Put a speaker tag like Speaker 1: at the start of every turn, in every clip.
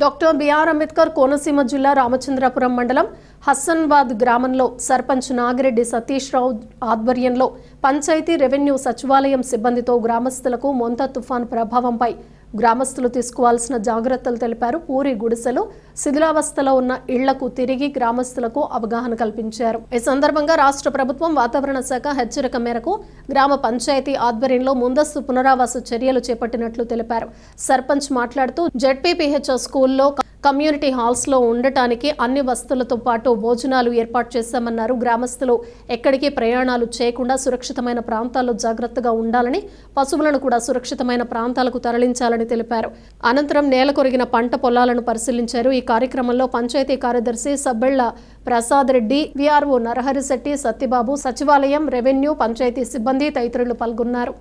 Speaker 1: Doctor BR Ambedkar Konaseema జిల్లా రామచంద్రపురం మండలం హస్సన్బాద్ గ్రామంలో సర్పంచ్ నాగిరెడ్డి సతీష్ రావు ఆధ్వర్యంలో పంచాయతీ రెవెన్యూ సచివాలయం సిబ్బందితో గ్రామస్తులకు మొంత తుఫాన్ ప్రభావంపై గ్రామస్తులు తీసుకోవాల్సిన జాగ్రత్తలు తెలిపారు. పూరి గుడిసెలు శిథిలావస్థలో ఉన్న ఇళ్ళకు తిరిగి గ్రామస్తులకు అవగాహన కల్పించారు. ఈ సందర్భంగా రాష్ట్ర ప్రభుత్వం వాతావరణ శాఖ హెచ్చరిక మేరకు గ్రామ పంచాయతీ ఆధ్వర్యంలో ముందస్తు పునరావాస చర్యలు చేపట్టినట్లు తెలిపారు. సర్పంచ్ మాట్లాడుతూ జెడ్పీపీహెచ్ స్కూల్లో కమ్యూనిటీ హాల్స్లో ఉండటానికి అన్ని వస్తువులతో పాటు భోజనాలు ఏర్పాటు చేశామన్నారు. గ్రామస్తులు ఎక్కడికి ప్రయాణాలు చేయకుండా సురక్షితమైన ప్రాంతాల్లో జాగ్రత్తగా ఉండాలని పశువులను కూడా సురక్షితమైన ప్రాంతాలకు తరలించాలని తెలిపారు. అనంతరం నేల కొరిగిన పంట పొలాలను పరిశీలించారు. ఈ కార్యక్రమంలో పంచాయతీ కార్యదర్శి సబ్బెళ్ళ ప్రసాద్ రెడ్డి విఆర్ఓ నరహరిశెట్టి సత్యబాబు సచివాలయం రెవెన్యూ పంచాయతీ సిబ్బంది తదితరులు పాల్గొన్నారు.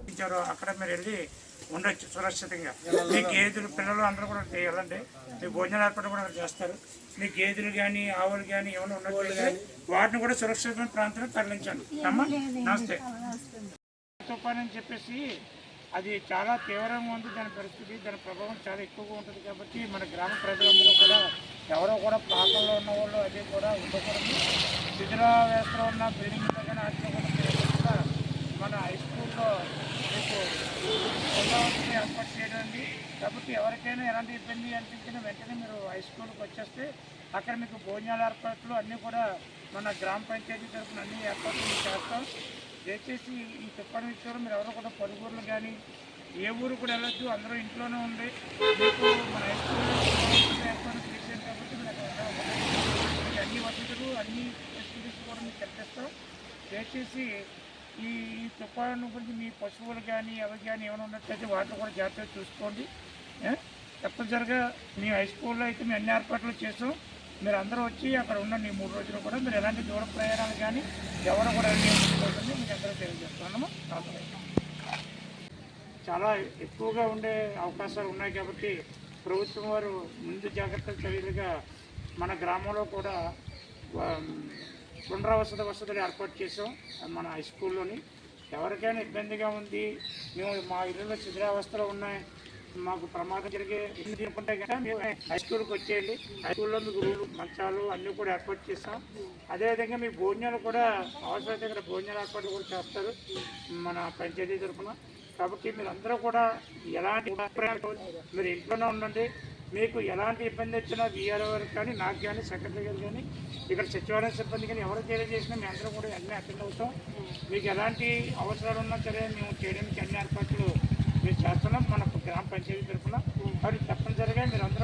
Speaker 2: ఉండొచ్చు సురక్షితంగా. మీ గేదెలు పిల్లలు అందరూ కూడా చేయాలండి. మీ భోజనాలు ఏర్పాటు కూడా చేస్తారు. మీ గేదెలు కానీ ఆవులు కానీ ఏమైనా ఉన్నట్టు కానీ వాటిని కూడా సురక్షితమైన ప్రాంతానికి తరలించండి. అమ్మా నమస్తే. తుఫాన్ అని చెప్పేసి అది చాలా తీవ్రంగా ఉంది. దాని పరిస్థితి దాని ప్రభావం చాలా ఎక్కువగా ఉంటుంది కాబట్టి మన గ్రామ ప్రజలందరూ కూడా ఎవరో కూడా ప్రాంతంలో ఉన్న వాళ్ళు అది కూడా ఉండకూడదు. శిథిలా వేస్తూ ఉన్న బిల్డింగ్ కానీ వాటిలో కూడా మన హై స్కూల్లో మీకు పొందవలసిన ఏర్పాటు చేయండి కాబట్టి ఎవరికైనా ఎలాంటి ఇబ్బంది అనిపించినా వెంటనే మీరు హై స్కూల్కి వచ్చేస్తే అక్కడ మీకు భోజనాల ఏర్పాట్లు అన్నీ కూడా మన గ్రామ పంచాయతీ తరఫున అన్ని ఏర్పాట్లు చేస్తాం. దయచేసి ఈ తుఫాను విషయంలో మీరు ఎవరో కూడా పలువురులు కానీ ఏ ఊరు కూడా వెళ్ళొద్దు అందరూ ఇంట్లోనే ఉంది మీకు మన హై స్కూల్ ఏర్పాటు చేసాం కాబట్టి మీరు అక్కడ మీకు అన్ని వసతులు అన్ని ఫెసిలిటీస్ కూడా మీకు కల్పిస్తాం. దయచేసి ఈ ఈ తుఫాను గురించి మీ పశువులు కానీ అవి కానీ ఏమైనా ఉన్నట్లయితే వాటిని కూడా జాగ్రత్తగా చూసుకోండి. తప్పనిసరిగా మీ హై స్కూల్లో అయితే మేము అన్ని ఏర్పాట్లు చేస్తాం. మీరు అందరూ వచ్చి అక్కడ ఉండండి ఈ మూడు రోజులు కూడా. మీరు ఎలాంటి దూర ప్రయాణాలు కానీ ఎవరు కూడా వెళ్ళి మీకు అందరూ తెలియజేస్తున్నాము చాలా ఎక్కువగా ఉండే అవకాశాలు ఉన్నాయి కాబట్టి ప్రభుత్వం వారు ముందు జాగ్రత్త చర్యలుగా మన గ్రామంలో కూడా పునరావసత వసతులు ఏర్పాటు చేసాం మన హై స్కూల్లోని ఎవరికైనా ఇబ్బందిగా ఉంది మేము మా ఇళ్ళలో శిథిరావస్థలో ఉన్నాయి మాకు ప్రమాదం జరిగే ఇబ్బంది అనుకుంటే కనుక మేము హై స్కూల్కి వచ్చేయండి. హై స్కూల్లో మీకు రూలు మంచాలు అన్నీ కూడా ఏర్పాటు చేస్తాం అదేవిధంగా మీ భోజనాలు కూడా అవసరమైతే ఇక్కడ భోజనాలు ఏర్పాటు కూడా చేస్తారు మన పంచాయతీ తరఫున. కాబట్టి మీరు అందరూ కూడా ఎలాంటి మీరు ఇంట్లోనే ఉండండి మీకు ఎలాంటి ఇబ్బంది వచ్చినా వీఆర్ఓ గారికి కానీ నాకు కానీ సెక్రటరీ గారు కానీ ఇక్కడ సచివాలయ సిబ్బంది కానీ ఎవరు తెలియజేసినా మేము అందరం కూడా అన్నీ అటెండ్ అవుతాం. మీకు ఎలాంటి అవసరాలు ఉన్నా సరే మేము చేయడానికి అన్ని ఏర్పాట్లు మేము చేస్తున్నాం. మన గ్రామ పంచాయతీ తరఫున. కాబట్టి తప్పనిసరిగా మీరు అందరూ